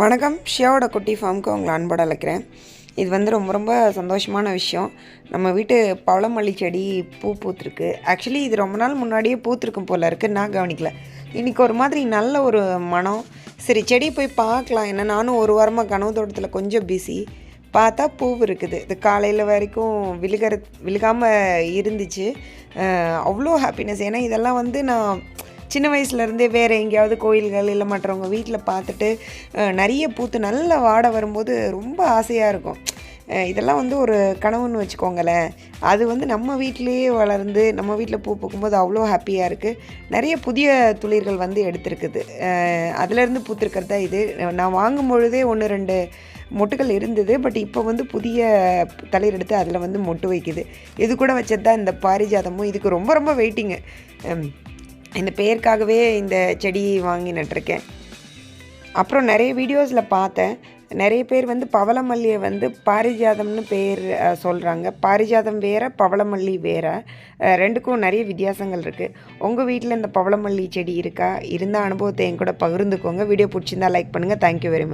வணக்கம். ஷியாவோட குட்டி ஃபார்முக்கு உங்களை அன்போடு அழைக்கிறேன். இது வந்து ரொம்ப ரொம்ப சந்தோஷமான விஷயம். நம்ம வீட்டு பவளமல்லி செடி பூ பூத்துருக்கு. ஆக்சுவலி இது ரொம்ப நாள் முன்னாடியே பூத்துருக்கும் போல் இருக்குது நான் கவனிக்கல. இன்றைக்கி ஒரு மாதிரி நல்ல ஒரு மனம். சரி செடி போய் பார்க்கலாம். என்ன நானும் ஒரு வாரமாக கனவு தோட்டத்தில் கொஞ்சம் பிஸி பார்த்தா பூ இருக்குது. இது காலையில் வரைக்கும் விழுகிற விழுகாமல் இருந்துச்சு. அவ்வளோ ஹாப்பினஸ் ஏன்னா இதெல்லாம் வந்து நான் சின்ன வயசுலேருந்தே வேறு எங்கேயாவது கோயில்கள் இல்லை மற்றவங்க வீட்டில் பார்த்துட்டு நிறைய பூத்து நல்ல வாடை வரும்போது ரொம்ப ஆசையாக இருக்கும். இதெல்லாம் வந்து ஒரு கனவுன்னு வச்சுக்கோங்களேன். அது வந்து நம்ம வீட்டிலேயே வளர்ந்து நம்ம வீட்டில் பூ பூக்கும்போது அவ்வளோ ஹாப்பியாக இருக்குது நிறைய புதிய துளிர்கள் வந்து எடுத்திருக்குது. அதுலேருந்து பூத்திருக்கிறது தான் இது. நான் வாங்கும் பொழுதே ஒன்று ரெண்டு மொட்டுகள் இருந்தது. பட் இப்போ வந்து புதிய தளிர் எடுத்து அதில் வந்து மொட்டு வைக்குது. இது கூட வச்சது தான் இந்த பாரிஜாதமும். இதுக்கு ரொம்ப ரொம்ப வெயிட்டிங்கு. இந்த பேருக்காகவே இந்த செடி வாங்கி நட்டிருக்கேன். அப்புறம் நிறைய வீடியோஸில் பார்த்தேன். நிறைய பேர் வந்து பவளமல்லியை வந்து பாரிஜாதம்னு பேர் சொல்கிறாங்க பாரிஜாதம் வேறு பவளமல்லி வேறு. ரெண்டுக்கும் நிறைய வித்தியாசங்கள் இருக்குது உங்கள் வீட்டில் இந்த பவளமல்லி செடி இருக்கா? இருந்த அனுபவத்தை என் கூட பகிர்ந்துக்கோங்க. வீடியோ பிடிச்சிருந்தா லைக் பண்ணுங்கள் தேங்க்யூ வெரி மச்